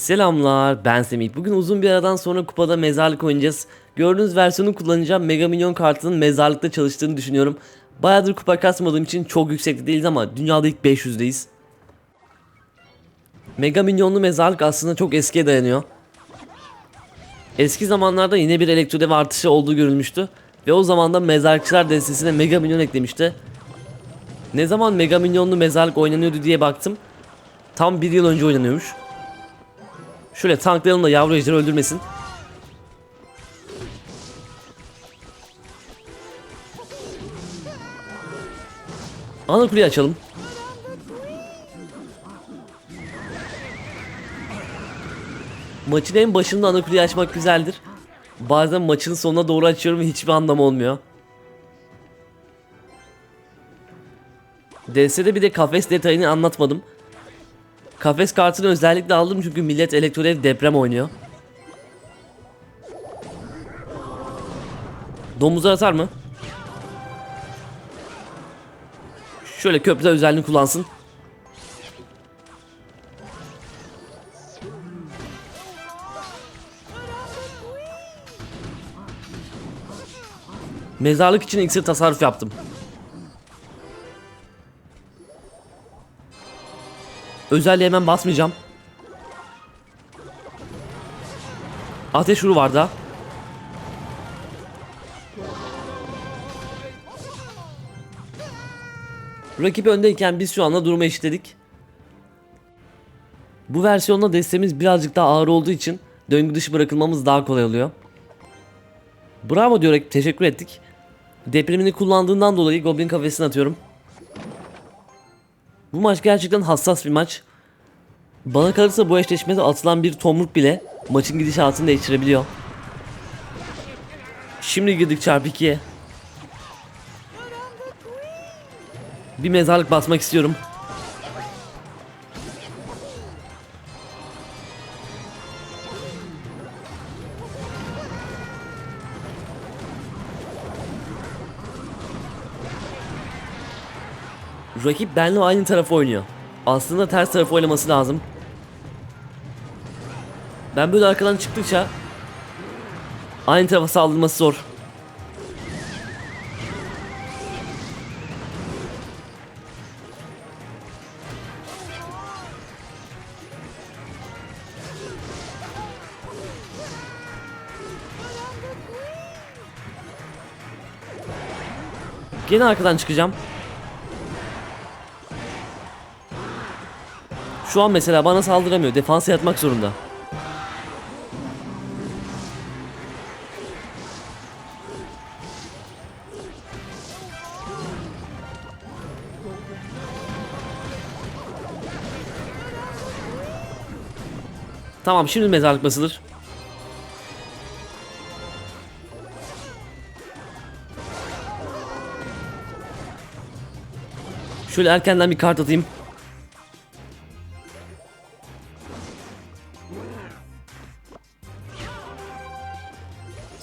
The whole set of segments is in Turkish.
Selamlar ben Semih. Bugün uzun bir aradan sonra kupada mezarlık oynayacağız. Gördüğünüz versiyonu kullanacağım. Mega Milyon kartının mezarlıkta çalıştığını düşünüyorum. Bayağıdır kupa kasmadığım için çok yüksekte değiliz ama dünyada ilk 500'deyiz. Mega Milyonlu mezarlık aslında çok eskiye dayanıyor. Eski zamanlarda yine bir elektrodev artışı olduğu görülmüştü. Ve o zaman da mezarlıkçılar destesine Mega Milyon eklemişti. Ne zaman Mega Milyonlu mezarlık oynanıyordu diye baktım. Tam bir yıl önce oynanıyormuş. Şöyle tanklayalım da yavru ejderi öldürmesin. Ana kuleyi açalım. Maçın en başında ana kuleyi açmak güzeldir. Bazen maçın sonuna doğru açıyorum ve hiçbir anlamı olmuyor. DS'de bir de kafes detayını anlatmadım. Kafes kartını özellikle aldım çünkü millet elektrodev deprem oynuyor. Domuzlar atar mı? Şöyle köprüde özelliğini kullansın. Mezarlık için iksir tasarruf yaptım. Özelliğe hemen basmayacağım. Ateş vuru var da. Rakip öndeyken biz şu anda durumu eşitledik. Bu versiyonda destemiz birazcık daha ağır olduğu için döngü dışı bırakılmamız daha kolay oluyor. Bravo diyor rakip teşekkür ettik. Depremini kullandığından dolayı Goblin kafesine atıyorum. Bu maç gerçekten hassas bir maç. Bana kalırsa bu eşleşmede atılan bir tomruk bile maçın gidişatını değiştirebiliyor. Şimdi girdik çarpı 2'ye. Bir mezarlık basmak istiyorum. Rakip benle aynı tarafa oynuyor. Aslında ters tarafa oynaması lazım. Ben böyle arkadan çıktıkça aynı tarafa saldırması zor. Gene arkadan çıkacağım. Şu an mesela bana saldıramıyor. Defansa yatmak zorunda. Tamam şimdi mezarlık basılır. Şöyle erkenden bir kart atayım.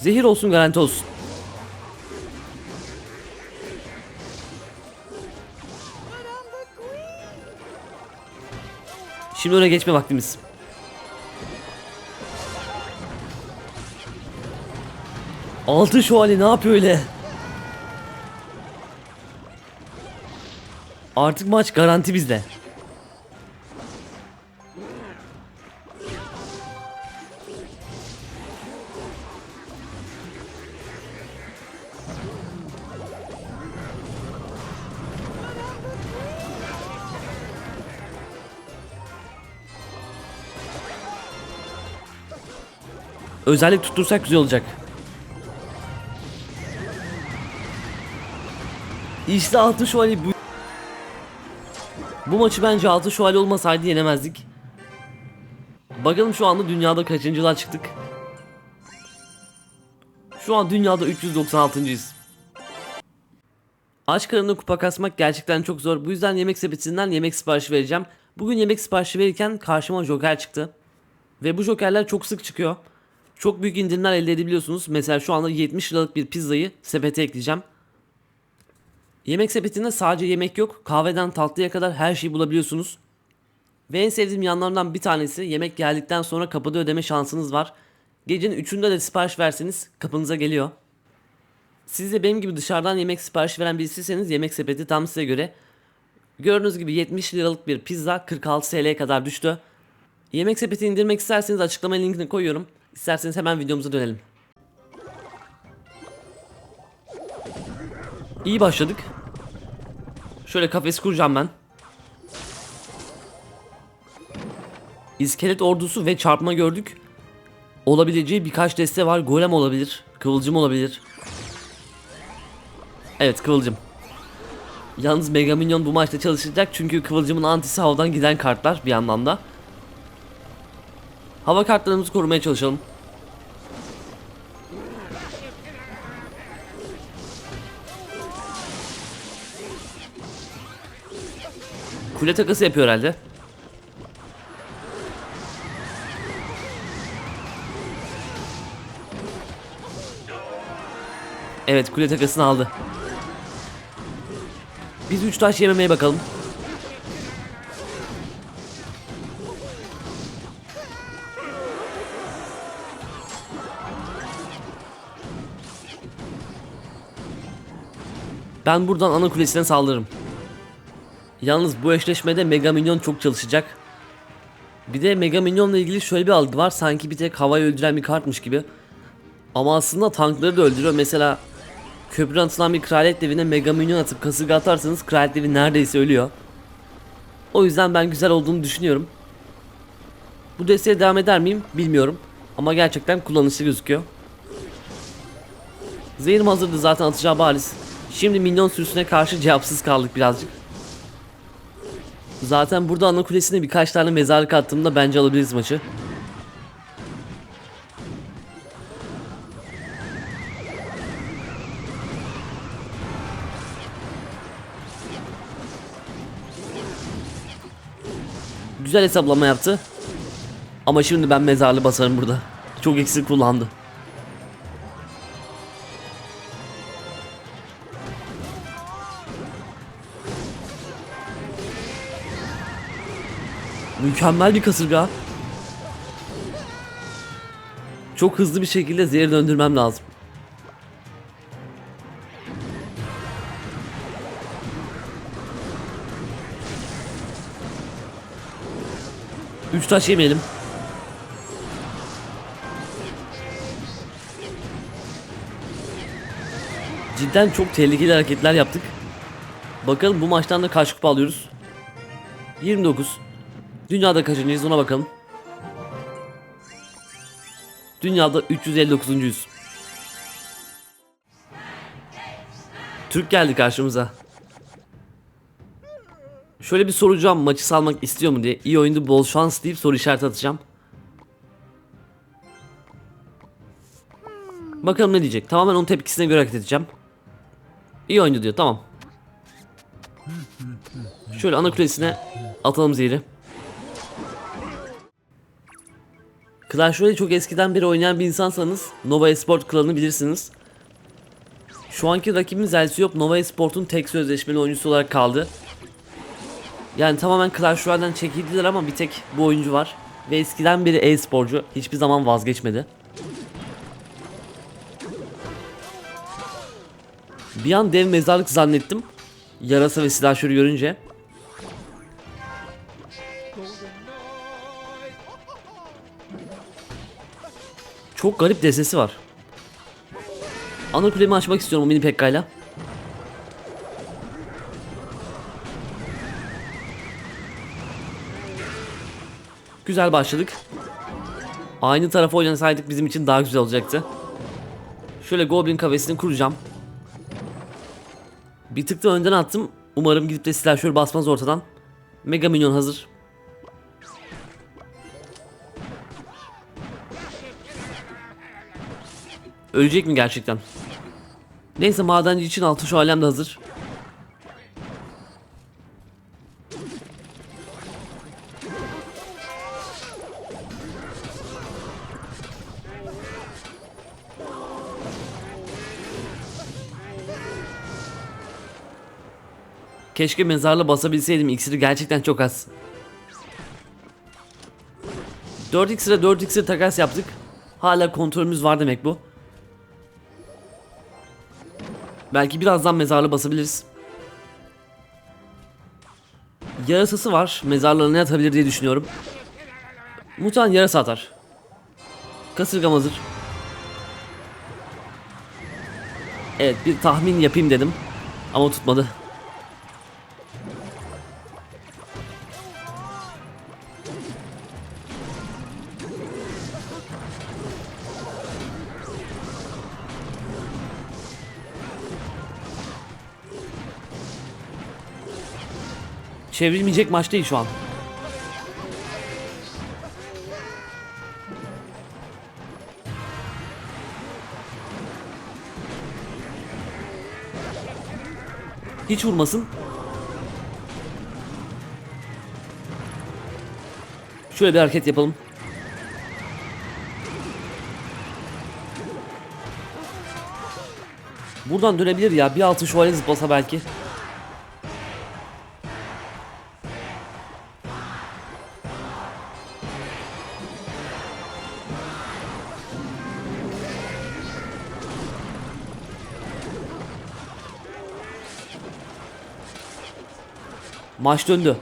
Zehir olsun garanti olsun. Şimdi öne geçme vaktimiz. Altı şövalye ne yapıyor öyle? Artık maç garanti bizde. Özellik tuttursak güzel olacak. İşte altı şövalye bu. Bu maçı bence altı şövalye olmasaydı yenemezdik. Bakalım şu anda dünyada kaçıncılığa çıktık. Şu an dünyada 396.'yız. Aç karnına kupa kasmak gerçekten çok zor. Bu yüzden yemek sepetinden yemek siparişi vereceğim. Bugün yemek siparişi verirken karşıma joker çıktı. Ve bu jokerler çok sık çıkıyor. Çok büyük indirimler elde edebiliyorsunuz. Mesela şu anda 70 liralık bir pizzayı sepete ekleyeceğim. Yemek sepetinde sadece yemek yok. Kahveden tatlıya kadar her şeyi bulabiliyorsunuz. Ve en sevdiğim yanlarından bir tanesi yemek geldikten sonra kapıda ödeme şansınız var. Gecenin 3'ünde de sipariş verseniz kapınıza geliyor. Siz de benim gibi dışarıdan yemek sipariş veren birisiyseniz yemek sepeti tam size göre. Gördüğünüz gibi 70 liralık bir pizza 46 TL'ye kadar düştü. Yemek sepeti indirmek isterseniz açıklama linkini koyuyorum. İsterseniz hemen videomuza dönelim. İyi başladık. Şöyle kafes kuracağım ben. İskelet ordusu ve çarpma gördük. Olabileceği birkaç deste var. Golem olabilir. Kıvılcım olabilir. Evet kıvılcım. Yalnız Mega Minyon bu maçta çalışacak çünkü Kıvılcım'ın antisi havadan giden kartlar bir anlamda. Hava kartlarımızı korumaya çalışalım. Kule takası yapıyor herhalde. Evet kule takasını aldı. Biz 3 taş yememeye bakalım. Ben buradan ana kulesine saldırırım. Yalnız bu eşleşmede Mega Minyon çok çalışacak. Bir de Mega Minyon'la ilgili şöyle bir algı var. Sanki bir tek havayı öldüren bir kartmış gibi. Ama aslında tankları da öldürüyor. Mesela köprüden atılan bir kraliyet devine Mega Minyon atıp kasırga atarsanız kraliyet devi neredeyse ölüyor. O yüzden ben güzel olduğunu düşünüyorum. Bu desteğe devam eder miyim bilmiyorum. Ama gerçekten kullanışlı gözüküyor. Zehirim hazırdı zaten atacağı bariz. Şimdi minyon sürüsüne karşı cevapsız kaldık birazcık. Zaten burada ana kulesine birkaç tane mezarlık attığımda bence alabiliriz maçı. Güzel hesaplama yaptı. Ama şimdi ben mezarlı basarım burada. Çok eksik kullandı. Mükemmel bir kasırga. Çok hızlı bir şekilde zehir döndürmem lazım. Üç taş yemeyelim. Cidden çok tehlikeli hareketler yaptık. Bakalım bu maçtan da kaç kupa alıyoruz. 29. Dünyada kaçıncıyız ona bakalım. Dünyada 359. Türk geldi karşımıza. Şöyle bir soracağım maçı salmak istiyor mu diye. İyi oyundu bol şans deyip soru işareti atacağım. Bakalım ne diyecek. Tamamen onun tepkisine göre hareket edeceğim. İyi oyundu diyor tamam. Şöyle ana kulesine atalım zehri. Clash Royale çok eskiden beri oynayan bir insansanız Nova Esport klanını bilirsiniz. Şu anki rakibimiz Elsiop Nova Esport'un tek sözleşmeli oyuncusu olarak kaldı. Yani tamamen Clash Royale'den çekildiler ama bir tek bu oyuncu var. Ve eskiden beri e-sporcu hiçbir zaman vazgeçmedi. Bir an dev mezarlık zannettim. Yarasa ve silahşörü görünce. Çok garip desesi var. Ana kulemi açmak istiyorum o mini pekkayla. Güzel başladık. Aynı tarafa oynasaydık bizim için daha güzel olacaktı. Şöyle Goblin kafesini kuracağım. Bir tık da önden attım. Umarım gidip de silahşör basmaz ortadan. Mega Minyon hazır. Ölecek mi gerçekten? Neyse madenci için altı şu alem de hazır. Keşke mezarla basabilseydim. İksiri gerçekten çok az. 4 iksire 4 iksir takas yaptık. Hala kontrolümüz var demek bu. Belki birazdan mezarlığı basabiliriz. Yarasası var. Mezarlığına ne atabilir diye düşünüyorum. Muhtemelen yarasa atar. Kasırgam hazır. Evet bir tahmin yapayım dedim. Ama tutmadı. Çevrilmeyecek maç değil şu an. Hiç vurmasın. Şöyle bir hareket yapalım. Buradan dönebilir ya. Bir altı şövalye zıplasa belki. Maç döndü.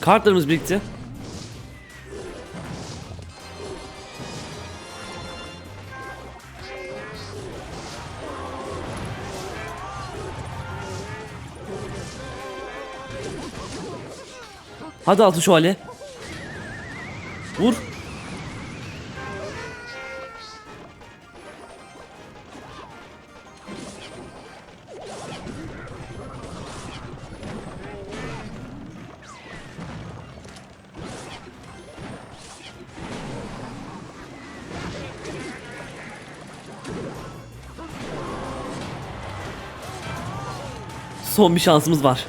Kartlarımız birikti. Hadi altı şövalye. Vur. Son bir şansımız var.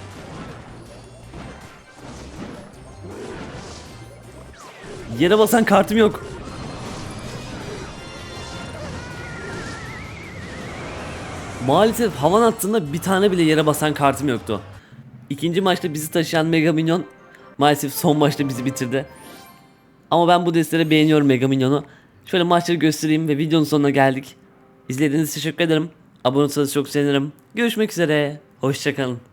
Yere basan kartım yok. Maalesef havan attığında bir tane bile yere basan kartım yoktu. İkinci maçta bizi taşıyan Mega Minyon maalesef son maçta bizi bitirdi. Ama ben bu destere beğeniyorum Mega Minyon'u. Şöyle maçları göstereyim ve videonun sonuna geldik. İzlediğiniz için teşekkür ederim. Abone olursanız çok sevinirim. Görüşmek üzere. Hoşçakalın.